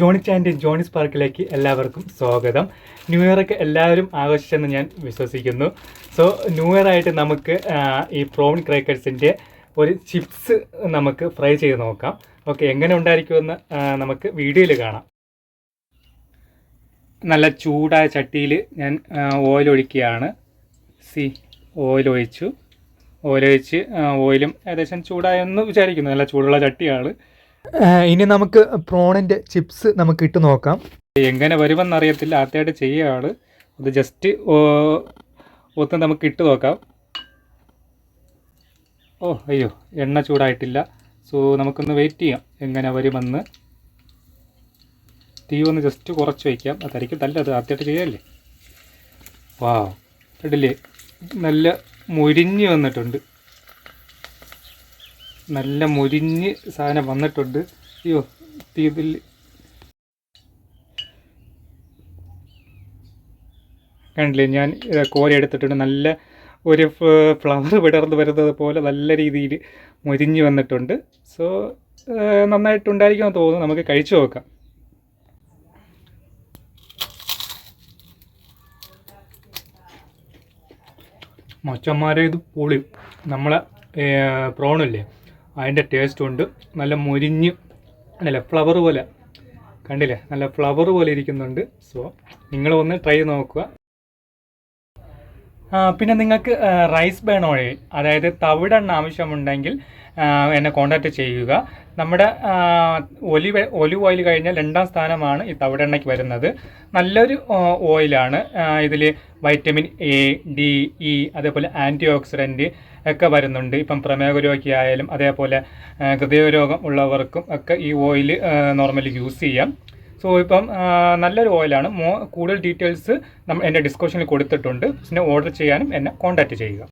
Johnny ചാന്റെ Johnny സ്പാർക്കിലേക്ക് എല്ലാവർക്കും സ്വാഗതം. New ഇയറൊക്കെ എല്ലാവരും ആഘോഷിച്ചെന്ന് ഞാൻ വിശ്വസിക്കുന്നു. സോ ന്യൂ ഇയർ ആയിട്ട് നമുക്ക് ഈ പ്രോൺ ക്രേക്കേഴ്സിന്റെ ഒരു ചിപ്സ് നമുക്ക് ഫ്രൈ ചെയ്ത് നോക്കാം. ഓക്കെ എങ്ങനെ ഉണ്ടായിരിക്കുമെന്ന് നമുക്ക് വീഡിയോയിൽ കാണാം. നല്ല ചൂടായ ചട്ടിയിൽ ഞാൻ ഓയിൽ ഒഴിക്കുകയാണ്. സി ഓയിൽ ഒഴിച്ച്. ഓയിലും ഏകദേശം ചൂടായെന്ന് വിചാരിക്കുന്നു. നല്ല ചൂടുള്ള ചട്ടിയാണ്. ഇനി നമുക്ക് പ്രോണിന്റെ ചിപ്സ് നമുക്ക് ഇട്ട് നോക്കാം. എങ്ങനെ വരുമെന്ന് അറിയത്തില്ല. ആദ്യമായിട്ട് ചെയ്യുകയാണ് അത് ജസ്റ്റ് ഒത്ത് നമുക്ക് ഇട്ട് നോക്കാം. ഓ അയ്യോ എണ്ണ ചൂടായിട്ടില്ല. സോ നമുക്കൊന്ന് വെയിറ്റ് ചെയ്യാം. എങ്ങനെ വരുമെന്ന്. തീ ഒന്ന് ജസ്റ്റ് കുറച്ച് വയ്ക്കാം. അതായിരിക്കും തല്ല അത് ആദ്യമായിട്ട് ചെയ്യല്ലേ? വാ കണ്ടില്ലേ? നല്ല മുരിഞ്ഞ് വന്നിട്ടുണ്ട്. നല്ല മുരിഞ്ഞ് സാധനം വന്നിട്ടുണ്ട്. അയ്യോ തീ ഇതിൽ കണ്ടില്ലേ ഞാൻ കോര കോരി എടുത്തിട്ടുണ്ട്. നല്ല ഒരു ഫ്ലവർ വിടർന്ന് വരുന്നത് പോലെ നല്ല രീതിയിൽ മുരിഞ്ഞ് വന്നിട്ടുണ്ട്. സോ നന്നായിട്ടുണ്ടായിരിക്കുമെന്ന് തോന്നുന്നു. നമുക്ക് കഴിച്ചു നോക്കാം. മച്ചന്മാരെ ഇത് പൊളി നമ്മളെ പ്രോണില്ലേ? അതിന്റെ ടേസ്റ്റും ഉണ്ട്. നല്ല മുരിഞ്ഞ് അല്ല ഫ്ലവർ പോലെ. കണ്ടില്ലേ? നല്ല ഫ്ലവർ പോലെ ഇരിക്കുന്നുണ്ട്. സോ നിങ്ങൾ ഒന്ന് ട്രൈ നോക്കുക. പിന്നെ നിങ്ങൾക്ക് റൈസ് ബേൺ ഓയിൽ അതായത് തവിടെണ്ണ ആവശ്യമുണ്ടെങ്കിൽ എന്നെ കോൺടാക്റ്റ് ചെയ്യുക. നമ്മുടെ ഒലിവ് ഒലിവ് ഓയിൽ കഴിഞ്ഞാൽ രണ്ടാം സ്ഥാനമാണ് ഈ തവിടെണ്ണയ്ക്ക് വരുന്നത്. നല്ലൊരു ഓയിലാണ് ഇതിൽ വൈറ്റമിൻ എ ഡി ഇ അതേപോലെ ആന്റി ഓക്സിഡന്റ് ഒക്കെ വരുന്നുണ്ട്. ഇപ്പം പ്രമേഹ രോഗിയായാലും അതേപോലെ ഹൃദയരോഗം ഉള്ളവർക്കും ഒക്കെ ഈ ഓയിൽ നോർമലി യൂസ് ചെയ്യാം. സോ ഇപ്പം നല്ലൊരു ഓയിലാണ് മോ കൂടുതൽ ഡീറ്റെയിൽസ് നമ്മൾ എന്റെ ഡിസ്ക്രിപ്ഷനിൽ കൊടുത്തിട്ടുണ്ട്. പിന്നെ ഓർഡർ ചെയ്യാനും എന്നെ കോൺടാക്റ്റ് ചെയ്യുക.